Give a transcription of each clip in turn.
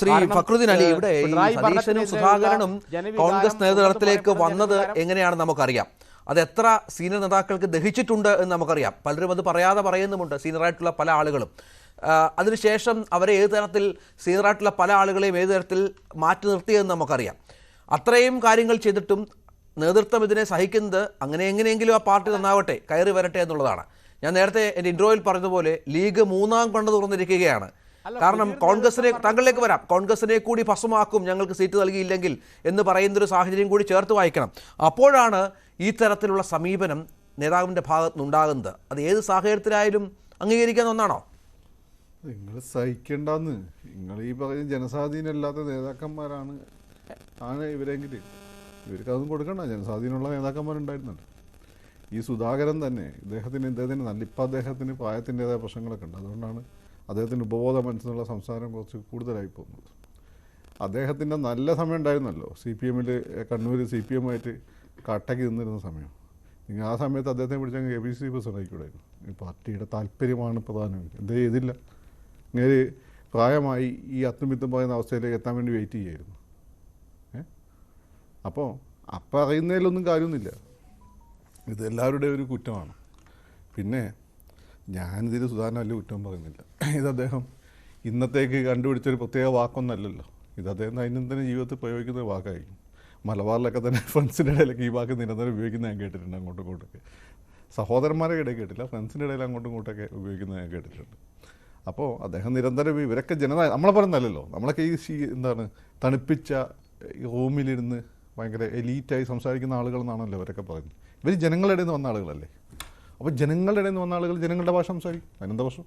ശ്രീ ഫക്രുദ്ദീൻ അലി ഇവിടെ സതീശനും സുധാകരനും കോൺഗ്രസ് നേതൃത്വത്തിലേക്ക് വന്നത് എങ്ങനെയാണ് എങ്ങനെയാണെന്ന് നമുക്കറിയാം. അത് എത്ര സീനിയർ നേതാക്കൾക്ക് ദഹിച്ചിട്ടുണ്ട് എന്ന് നമുക്കറിയാം. പലരും അത് പറയാതെ പറയുന്നുമുണ്ട് സീനിയറായിട്ടുള്ള പല ആളുകളും. അതിനുശേഷം അവരെ ഏത് തരത്തിൽ സീനിയറായിട്ടുള്ള പല ആളുകളെയും ഏത് തരത്തിൽ മാറ്റി നിർത്തിയെന്ന് നമുക്കറിയാം. അത്രയും കാര്യങ്ങൾ ചെയ്തിട്ടും നേതൃത്വം ഇതിനെ സഹിക്കുന്നത് അങ്ങനെ എങ്ങനെയെങ്കിലും ആ പാർട്ടി നന്നാവട്ടെ കയറി വരട്ടെ എന്നുള്ളതാണ്. ഞാൻ നേരത്തെ എന്റെ ഇൻട്രോയിൽ പറഞ്ഞതുപോലെ ലീഗ് മൂന്നാം കണ്ടു തുറന്നിരിക്കുകയാണ്. കാരണം കോൺഗ്രസിനെ താങ്കളിലേക്ക് വരാം. കോൺഗ്രസിനെ കൂടി ഭസമാക്കും ഞങ്ങൾക്ക് സീറ്റ് നൽകിയില്ലെങ്കിൽ എന്ന് പറയുന്നൊരു സാഹചര്യം കൂടി ചേർത്ത് വായിക്കണം. അപ്പോഴാണ് ഈ തരത്തിലുള്ള സമീപനം നേതാവിന്റെ ഭാഗത്തുനിന്നുണ്ടാകുന്നത്. അത് ഏത് സാഹചര്യത്തിലായാലും അംഗീകരിക്കാൻ ഒന്നാണോ? നിങ്ങൾ സഹിക്കണ്ടെന്ന്. നിങ്ങൾ ഈ പറയുന്ന ജനസ്വാധീനമില്ലാത്ത നേതാക്കന്മാരാണ്. ആണ് ഇവരെങ്കിൽ. ഇവർക്ക് അതും കൊടുക്കണ്ട. ജനസ്വാധീനമുള്ള നേതാക്കന്മാരുണ്ടായിരുന്നുണ്ട്. ഈ സുധാകരൻ തന്നെ ഇദ്ദേഹത്തിന് ഇദ്ദേഹത്തിന് നല്ല ഇപ്പം അദ്ദേഹത്തിന് പ്രായത്തിന്റെതായ പ്രശ്നങ്ങളൊക്കെ ഉണ്ട്. അതുകൊണ്ടാണ് അദ്ദേഹത്തിന് ഉപബോധ മനസ്സിലുള്ള സംസാരം കുറച്ച് കൂടുതലായി പോകുന്നത് അദ്ദേഹത്തിന്റെ നല്ല സമയം ഉണ്ടായിരുന്നല്ലോ. സി പി എമ്മിൽ കണ്ണൂർ സി പി എമ്മായിട്ട് കട്ടക്ക് നിന്നിരുന്ന സമയം. നിങ്ങൾ ആ സമയത്ത് അദ്ദേഹത്തെ പിടിച്ചാൽ എ ബി സി പ്രസിഡന്റ് ഈ പാർട്ടിയുടെ താല്പര്യമാണ് പ്രധാനം. എന്തേ ചെയ്തില്ല. ഇങ്ങനെ പ്രായമായി ഈ അത്തുമിത്തും പറയുന്ന അവസ്ഥയിലേക്ക് എത്താൻ വേണ്ടി വെയിറ്റ് ചെയ്യായിരുന്നു. ഏ? അപ്പോൾ അപ്പം അറിയുന്നതിലൊന്നും കാര്യമൊന്നുമില്ല. ഇത് എല്ലാവരുടെയും ഒരു കുറ്റമാണ്. പിന്നെ ഞാനിതിൽ സുധാരണ വലിയ കുറ്റം പറയുന്നില്ല. ഇത് അദ്ദേഹം ഇന്നത്തേക്ക് കണ്ടുപിടിച്ചൊരു പ്രത്യേക വാക്കൊന്നല്ലല്ലോ. ഇത് അദ്ദേഹം ദൈനംദിന ജീവിതത്തിൽ പ്രയോഗിക്കുന്ന വാക്കായിരിക്കും. മലബാറിലൊക്കെ തന്നെ ഫ്രണ്ട്സിന്റെ ഇടയിലൊക്കെ ഈ വാക്ക് നിരന്തരം ഉപയോഗിക്കുന്നത് ഞാൻ കേട്ടിട്ടുണ്ട് അങ്ങോട്ടും ഇങ്ങോട്ടൊക്കെ. സഹോദരന്മാരെ ഇടയിൽ കേട്ടില്ല ഫ്രണ്ട്സിന്റെ ഇടയിൽ അങ്ങോട്ടും ഇങ്ങോട്ടൊക്കെ ഉപയോഗിക്കുന്നത് ഞാൻ കേട്ടിട്ടുണ്ട്. അപ്പോൾ അദ്ദേഹം നിരന്തരം ഇവരൊക്കെ ജനത നമ്മളെ പറയുന്നല്ലോ നമ്മളൊക്കെ ഈ ശീ- എന്താണ് തണുപ്പിച്ച റൂമിലിരുന്ന് ഭയങ്കര എലീറ്റായി സംസാരിക്കുന്ന ആളുകൾ എന്നാണല്ലോ ഇവരൊക്കെ പറയുന്നത്. ഇവർ ജനങ്ങളുടെ ഇടയിൽ നിന്ന് വന്ന ആളുകളല്ലേ? അപ്പോൾ ജനങ്ങളുടെ ഇടയിൽ നിന്ന് വന്ന ആളുകൾ ജനങ്ങളുടെ ഭാഷ സംസാരിക്കും. അതിനെന്താ പ്രശ്നം?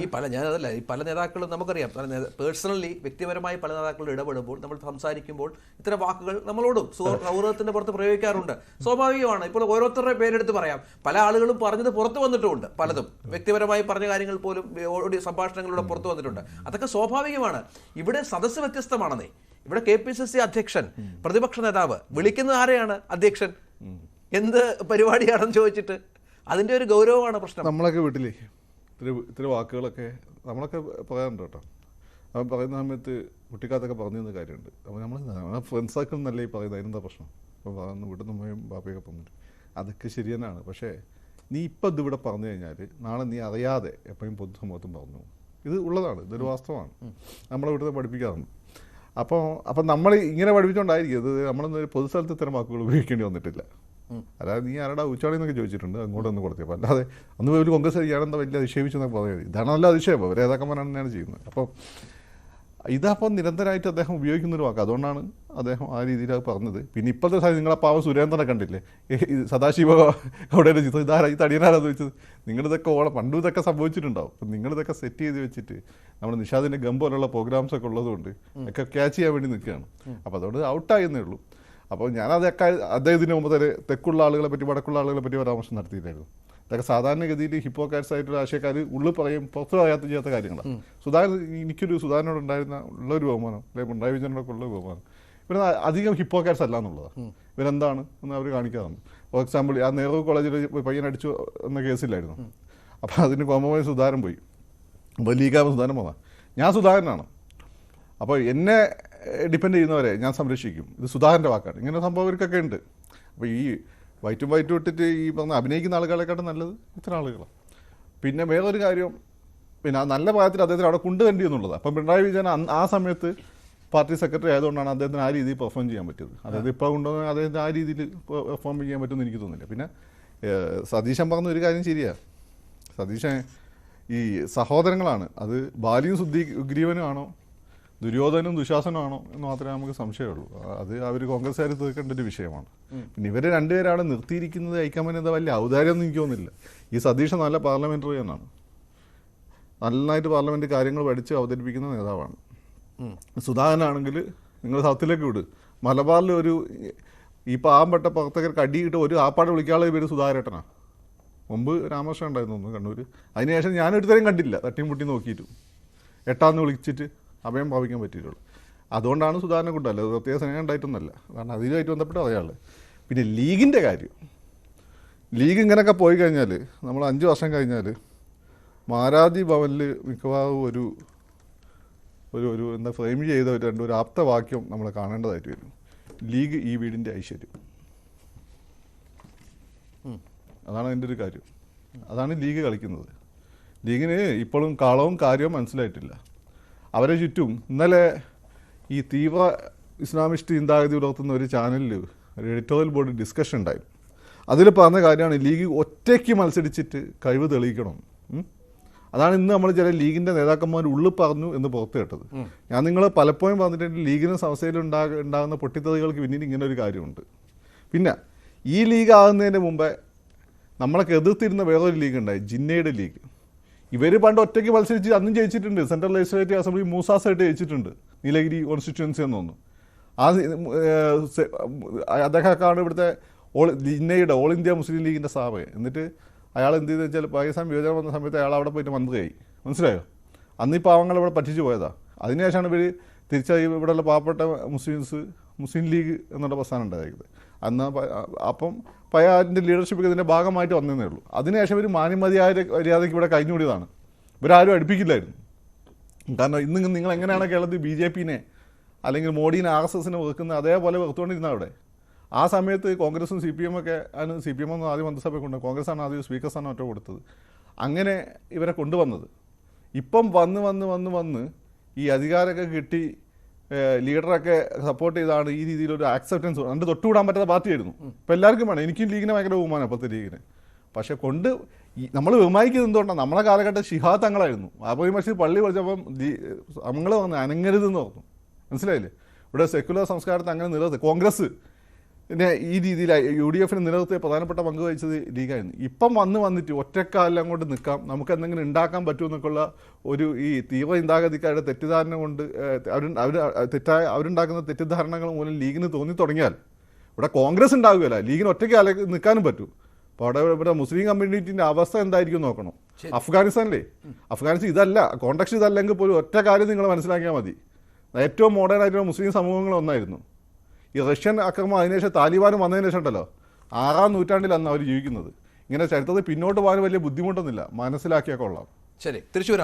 ഈ പല ഞാനതല്ല ഈ പല നേതാക്കളും നമുക്കറിയാം. പല പേഴ്സണലി വ്യക്തിപരമായി പല നേതാക്കളും ഇടപെടുമ്പോൾ നമ്മൾ സംസാരിക്കുമ്പോൾ ഇത്തരം വാക്കുകൾ നമ്മളോടും സൗഹൃദത്തിന്റെ പുറത്ത് പ്രയോഗിക്കാറുണ്ട്. സ്വാഭാവികമാണ്. ഇപ്പോൾ ഓരോരുത്തരുടെ പേരെടുത്ത് പറയാം. പല ആളുകളും പറഞ്ഞത് പുറത്തു വന്നിട്ടുമുണ്ട് പലതും. വ്യക്തിപരമായി പറഞ്ഞ കാര്യങ്ങൾ പോലും ഓഡിയോ സംഭാഷണങ്ങളിലൂടെ പുറത്തു വന്നിട്ടുണ്ട്. അതൊക്കെ സ്വാഭാവികമാണ്. ഇവിടെ സദസ്സ് വ്യത്യസ്തമാണെന്നേ. ഇവിടെ കെ പി സി സി അധ്യക്ഷൻ പ്രതിപക്ഷ നേതാവ് വിളിക്കുന്നത് ആരെയാണ് അധ്യക്ഷൻ? എന്ത് പരിപാടിയാണെന്ന് ചോദിച്ചിട്ട്? അതിന്റെ ഒരു ഗൗരവമാണ് പ്രശ്നം. നമ്മളൊക്കെ വീട്ടിലേ ഇത്തിരി ഇത്തിരി വാക്കുകളൊക്കെ നമ്മളൊക്കെ പറയാറുണ്ട് കേട്ടോ. അവൻ പറയുന്ന സമയത്ത് കുട്ടിക്കാത്തൊക്കെ പറഞ്ഞു തന്ന കാര്യമുണ്ട്. അപ്പോൾ നമ്മൾ ഫ്രണ്ട്സ് സർക്കിൾ നല്ല ഈ പറയുന്നത്? അതിനെന്താ പ്രശ്നം? അപ്പോൾ പറഞ്ഞു വീട്ടിൽ നിന്ന് പോയും ബാപ്പയൊക്കെ പറഞ്ഞിട്ട്. അതൊക്കെ ശരി തന്നെയാണ്. പക്ഷേ നീ ഇപ്പം ഇതിവിടെ പറഞ്ഞു കഴിഞ്ഞാൽ നാളെ നീ അറിയാതെ എപ്പോഴും പൊതുസമൂഹത്തും പറഞ്ഞു. ഇത് ഉള്ളതാണ് ഇതൊരു വാസ്തവമാണ്. നമ്മളെ വീട്ടിൽ പഠിപ്പിക്കാറുണ്ട്. അപ്പോൾ അപ്പം നമ്മൾ ഇങ്ങനെ പഠിപ്പിച്ചുകൊണ്ടായിരിക്കും ഇത് നമ്മളൊന്നും ഒരു പൊതുസ്ഥലത്ത് ഇത്തരം വാക്കുകൾ ഉപയോഗിക്കേണ്ടി വന്നിട്ടില്ല. അതായത് നീ ആരുടെ ഉച്ചാളി എന്നൊക്കെ ചോദിച്ചിട്ടുണ്ട് കൊടുത്തേ. കൊടുത്തപ്പോൾ അല്ലാതെ അന്ന് ഒരു കോൺഗ്രസ് ഞാനെന്താ വലിയ അതിശയിപ്പിച്ചെന്നൊക്കെ പറഞ്ഞത് ഇതാണ് നല്ല അതിശയം. അവർ നേതാക്കന്മാരാണ് തന്നെയാണ് ചെയ്യുന്നത്. അപ്പോൾ ഇതപ്പം നിരന്തരമായിട്ട് അദ്ദേഹം ഉപയോഗിക്കുന്ന ഒരു വാക്ക്. അതുകൊണ്ടാണ് അദ്ദേഹം ആ രീതിയിൽ അത് പറഞ്ഞത്. പിന്നെ ഇപ്പോഴത്തെ സാഹചര്യം നിങ്ങളെ പാവം സുരേന്ദ്രനെ കണ്ടില്ലേ? സദാശിവ അവിടെ ചിത്രം. ഇതാരാ? ഈ തടിയനാരാന്ന് ചോദിച്ചത്. നിങ്ങളിതൊക്കെ ഓളം പണ്ടും ഇതൊക്കെ സംഭവിച്ചിട്ടുണ്ടാവും. അപ്പം നിങ്ങളിതൊക്കെ സെറ്റ് ചെയ്ത് വെച്ചിട്ട് നമ്മുടെ നിഷാദിന്റെ ഗം പോലുള്ള പ്രോഗ്രാംസ് ഒക്കെ ഉള്ളതുകൊണ്ട് ഒക്കെ ക്യാച്ച് ചെയ്യാൻ വേണ്ടി നിൽക്കുകയാണ്. അപ്പോൾ അതുകൊണ്ട് ഔട്ടായെന്നേ ഉള്ളൂ. അപ്പോൾ ഞാൻ അത് അതേ ഇതിന് മുമ്പ് തന്നെ തെക്കുള്ള ആളുകളെ പറ്റി വടക്കുള്ള ആളുകളെ പറ്റി പരാമർശം നടത്തിയിട്ടായിരുന്നു അതൊക്കെ സാധാരണഗതിയിൽ ഹിപ്പോക്കാറ്റ്സ് ആയിട്ടുള്ള ആശയക്കാർ ഉള്ളിൽ പറയും പുറത്തു പറയാത്ത ചെയ്യാത്ത കാര്യങ്ങളാണ്. സുധാകരൻ എനിക്കൊരു സുധാകരനോട് ഉണ്ടായിരുന്ന ഉള്ളൊരു ബഹുമാനം അല്ലെങ്കിൽ പിണറായി വിജയനോടൊക്കെ ഉള്ള ബഹുമാനം. ഇവർ അധികം ഹിപ്പോക്കാറ്റ്സ് അല്ല എന്നുള്ളതാണ്. ഇവരെന്താണ് എന്ന് അവർ കാണിക്കാറുണ്ട്. ഫോർ എക്സാമ്പിൾ ആ നെഹ്റു കോളേജിൽ പയ്യൻ അടിച്ചു എന്ന കേസിലായിരുന്നു അപ്പോൾ അതിന് കോമമായി സുധാകരൻ പോയി. വലിയ സുധാകരൻ പോകാം ഞാൻ സുധാകരനാണ്. അപ്പോൾ എന്നെ ഡിപ്പെൻഡ് ചെയ്യുന്നവരെ ഞാൻ സംരക്ഷിക്കും. ഇത് സുധാകരന്റെ വാക്കാണ്. ഇങ്ങനെ സംഭവങ്ങൾക്കൊക്കെ ഉണ്ട്. അപ്പോൾ ഈ വൈറ്റും വൈറ്റും ഇട്ടിട്ട് ഈ പറഞ്ഞ അഭിനയിക്കുന്ന ആളുകളെക്കാട്ടും നല്ലത് ഇത്തരം ആളുകളാണ് പിന്നെ വേറൊരു കാര്യം പിന്നെ ആ നല്ല പ്രായത്തിൽ അദ്ദേഹത്തിന് അവിടെ കൊണ്ടുവരേണ്ടി എന്നുള്ളത്. അപ്പം പിണറായി വിജയൻ ആ സമയത്ത് പാർട്ടി സെക്രട്ടറി ആയതുകൊണ്ടാണ് അദ്ദേഹത്തിന് ആ രീതിയിൽ പെർഫോം ചെയ്യാൻ പറ്റിയത്. അതായത് ഇപ്പോൾ കൊണ്ടുവന്ന് അദ്ദേഹത്തിന് ആ രീതിയിൽ പെർഫോം ചെയ്യാൻ പറ്റുമെന്ന് എനിക്ക് തോന്നുന്നില്ല. പിന്നെ സതീശൻ പറഞ്ഞ ഒരു കാര്യം ശരിയാണ് സതീശൻ ഈ സഹോദരങ്ങളാണ്. അത് ബാലിയും സുദ്ധി ഉഗ്രീവനുമാണോ? ദുര്യോധനും ദുശാസനമാണോ എന്ന് മാത്രമേ നമുക്ക് സംശയമുള്ളൂ. അത് അവർ കോൺഗ്രസ്സുകാർ തീർക്കേണ്ട ഒരു വിഷയമാണ്. പിന്നെ ഇവരെ രണ്ടുപേരാണ് നിർത്തിയിരിക്കുന്നത് ഐക്കമ്മൻ എന്താ വലിയ ഔദാര്യം ഒന്നും എനിക്ക് തോന്നുന്നില്ല. ഈ സതീഷ് നല്ല പാർലമെന്ററിയനാണ് നന്നായിട്ട് പാർലമെന്റ് കാര്യങ്ങൾ പഠിച്ച് അവതരിപ്പിക്കുന്ന നേതാവാണ്. സുധാകരനാണെങ്കിൽ നിങ്ങൾ സൗത്തിലേക്ക് വിട്. മലബാറിൽ ഒരു ഈ പാവപ്പെട്ട പ്രവർത്തകർക്ക് അടിയിട്ട് ഒരു ആപ്പാട് വിളിക്കാനുള്ള പേര് സുധാകരേട്ടനാണ് മുമ്പ് രാമകൃഷ്ണൻ ഉണ്ടായിരുന്നു കണ്ണൂർ അതിനുശേഷം ഞാൻ ഒരുത്തരം കണ്ടില്ല. തട്ടിയും മുട്ടി നോക്കിയിട്ടും. എട്ടാന്ന് വിളിച്ചിട്ട് അഭയം പ്രാപിക്കാൻ പറ്റിയിട്ടുള്ളൂ. അതുകൊണ്ടാണ് സുധാകരനെ കൊണ്ടല്ല പ്രത്യേക സ്നേഹം ഉണ്ടായിട്ടൊന്നല്ല കാരണം അതിലുമായിട്ട് ബന്ധപ്പെട്ട് അതയാൾ പിന്നെ ലീഗിന്റെ കാര്യം. ലീഗ് ഇങ്ങനെയൊക്കെ പോയി കഴിഞ്ഞാൽ നമ്മൾ അഞ്ച് വർഷം കഴിഞ്ഞാൽ മാരാജി ഭവനിൽ മിക്കവാറും ഒരു ഒരു ഒരു എന്താ ഫ്രെയിം ചെയ്ത ഒരു രണ്ട് ഒരു ആപ്തവാക്യം നമ്മൾ കാണേണ്ടതായിട്ട് വരും. ലീഗ് ഈ വീടിന്റെ ഐശ്വര്യം. അതാണ് അതിന്റെ ഒരു കാര്യം. അതാണ് ലീഗ് കളിക്കുന്നത്. ലീഗിന് ഇപ്പോഴും കാളവും കാര്യവും മനസ്സിലായിട്ടില്ല. അവരെ ചുറ്റും. ഇന്നലെ ഈ തീവ്ര ഇസ്ലാമിസ്റ്റ് ചിന്താഗതി പുലർത്തുന്ന ഒരു ചാനലിൽ ഒരു എഡിറ്റോറിയൽ ബോർഡ് ഡിസ്കഷൻ ഉണ്ടായി. അതിൽ പറഞ്ഞ കാര്യമാണ് ലീഗ് ഒറ്റയ്ക്ക് മത്സരിച്ചിട്ട് കഴിവ് തെളിയിക്കണം. അതാണ് ഇന്ന് നമ്മൾ ചില ലീഗിന്റെ നേതാക്കന്മാർ ഉള്ളിൽ പറഞ്ഞു എന്ന് പുറത്ത് കേട്ടത്. ഞാൻ നിങ്ങൾ പലപ്പോഴും പറഞ്ഞിട്ടുണ്ട് ലീഗിന് സംസ്ഥയിൽ ഉണ്ടാക ഉണ്ടാകുന്ന പൊട്ടിത്തെറികൾക്ക് പിന്നീട് ഇങ്ങനെ ഒരു കാര്യമുണ്ട്. പിന്നെ ഈ ലീഗ് ആകുന്നതിന് മുമ്പേ നമ്മളൊക്കെ എതിർത്തിരുന്ന വേറൊരു ലീഗ് ഉണ്ടായി ജിന്നയുടെ ലീഗ്. ഇവർ പണ്ട് ഒറ്റയ്ക്ക് മത്സരിച്ച് അന്നും ജയിച്ചിട്ടുണ്ട്. സെൻട്രൽ ലെജിസ്ലേറ്റീവ് അസംബ്ലി മൂസാസായിട്ട് ജയിച്ചിട്ടുണ്ട്. നീലഗിരി കോൺസ്റ്റിറ്റ്യുവൻസി എന്ന് തോന്നുന്നു. ആ അദ്ദേഹമൊക്കെയാണ് ഇവിടുത്തെ ഓൾ ജിന്നയുടെ ഓൾ ഇന്ത്യ മുസ്ലിം ലീഗിന്റെ സ്ഥാപകൻ. എന്നിട്ട് അയാൾ എന്ത് ചെയ്തെന്ന് വെച്ചാൽ പാകിസ്ഥാൻ വിഭജനം വന്ന സമയത്ത് അയാൾ അവിടെ പോയിട്ട് മന്ത്രിയായി. മനസ്സിലായോ? അന്ന് ഈ പാവങ്ങൾ ഇവിടെ പറ്റിച്ചു പോയതാണ് അതിനുശേഷമാണ് ഇവർ തിരിച്ചായി ഇവിടെയുള്ള പാവപ്പെട്ട മുസ്ലിംസ് മുസ്ലിം ലീഗ് എന്നുള്ള പ്രസ്ഥാനം ഉണ്ടായത് അന്ന് അപ്പം പയ്യാറിന്റെ ലീഡർഷിപ്പ് ഇതിന്റെ ഭാഗമായിട്ട് വന്നതേ ഉള്ളൂ. അതിനുശേഷം ഇവർ മാന്യമതിയായ മര്യാദയ്ക്ക് ഇവിടെ കഴിഞ്ഞുകൂടിയതാണ്. ഇവരാരും അടുപ്പിക്കില്ലായിരുന്നു. കാരണം ഇന്ന് നിങ്ങൾ എങ്ങനെയാണ് കേരളത്തിൽ ബി ജെ പിനെ അല്ലെങ്കിൽ മോഡീനെ ആർ എസ് എസിനെ വെക്കുന്നത് അതേപോലെ വെറുത്തുകൊണ്ടിരുന്ന അവിടെ? ആ സമയത്ത് കോൺഗ്രസും സി പി എം ഒക്കെ ആണ് സി പി എം ഒന്നും ആദ്യം മന്ത്രിസഭ കൊണ്ട് കോൺഗ്രസ്സാണ് ആദ്യം സ്പീക്കർ സ്ഥാനം ഒറ്റ കൊടുത്തത്. അങ്ങനെ ഇവരെ കൊണ്ടുവന്നത്. ഇപ്പം വന്ന് വന്ന് വന്ന് വന്ന് ഈ അധികാരമൊക്കെ കിട്ടി ലീഡറൊക്കെ സപ്പോർട്ട് ചെയ്താണ് ഈ രീതിയിലൊരു ആക്സെപ്റ്റൻസ് രണ്ട് തൊട്ടുവിടാൻ പറ്റാത്ത പാർട്ടിയായിരുന്നു. ഇപ്പം എല്ലാവർക്കും വേണം. എനിക്കും ലീഗിന് ഭയങ്കര ബഹുമാനം അപ്പോഴത്തെ ലീഗിന്. പക്ഷെ കൊണ്ട് നമ്മൾ ബഹുമാനിക്കുന്നത് എന്തുകൊണ്ടാണ് നമ്മളെ കാലഘട്ടം ഷിഹാ തങ്ങളായിരുന്നു. അപ്പോൾ പക്ഷേ പള്ളി പഠിച്ചപ്പം നമ്മൾ വന്ന് അനങ്ങരുതെന്ന് പറഞ്ഞു. മനസ്സിലായില്ലേ? ഇവിടെ സെക്യുലർ സംസ്കാരത്തെ അങ്ങനെ നിലനിർത്തി. കോൺഗ്രസ് പിന്നെ ഈ രീതിയിൽ യു ഡി എഫിന് നിലനിർത്തിയ പ്രധാനപ്പെട്ട പങ്ക് വഹിച്ചത് ലീഗായിരുന്നു. ഇപ്പം വന്ന് വന്നിട്ട് ഒറ്റക്കാലം കൊണ്ട് നിൽക്കാം. നമുക്ക് എന്തെങ്കിലും ഉണ്ടാക്കാൻ പറ്റുമെന്നൊക്കെയുള്ള ഒരു ഈ തീവ്ര ചിന്താഗതിക്കാരുടെ തെറ്റിദ്ധാരണ കൊണ്ട് അവർ അവർ തെറ്റായ അവരുണ്ടാക്കുന്ന തെറ്റിദ്ധാരണകൾ മൂലം ലീഗിന് തോന്നി തുടങ്ങിയാൽ ഇവിടെ കോൺഗ്രസ് ഉണ്ടാവുകയല്ല. ലീഗിന് ഒറ്റയ്ക്ക് അല നിൽക്കാനും പറ്റും. അപ്പോൾ അവിടെ ഇവിടെ മുസ്ലിം കമ്മ്യൂണിറ്റിന്റെ അവസ്ഥ എന്തായിരിക്കും നോക്കണം. അഫ്ഗാനിസ്ഥാനിലെ. അഫ്ഗാനിസ്ഥാൻ ഇതല്ല. കോൺടാക്ട് ഇതല്ലെങ്കിൽ പോലും ഒറ്റ കാര്യം നിങ്ങൾ മനസ്സിലാക്കിയാൽ മതി. ഏറ്റവും മോഡേൺ ആയിട്ടുള്ള മുസ്ലിം സമൂഹങ്ങൾ ഒന്നായിരുന്നു. ഈ റഷ്യൻ ആക്രമണം അതിനുശേഷം താലിബാൻ വന്നതിന് ശേഷം ഉണ്ടല്ലോ. ആറാം നൂറ്റാണ്ടിലാണ് അവർ ജീവിക്കുന്നത്. ഇങ്ങനെ ചരിത്രത്തിൽ പിന്നോട്ട് പോകാൻ വലിയ ബുദ്ധിമുട്ടൊന്നുമില്ല. മനസ്സിലാക്കിയാൽ കൊള്ളാം. ശരി വരാം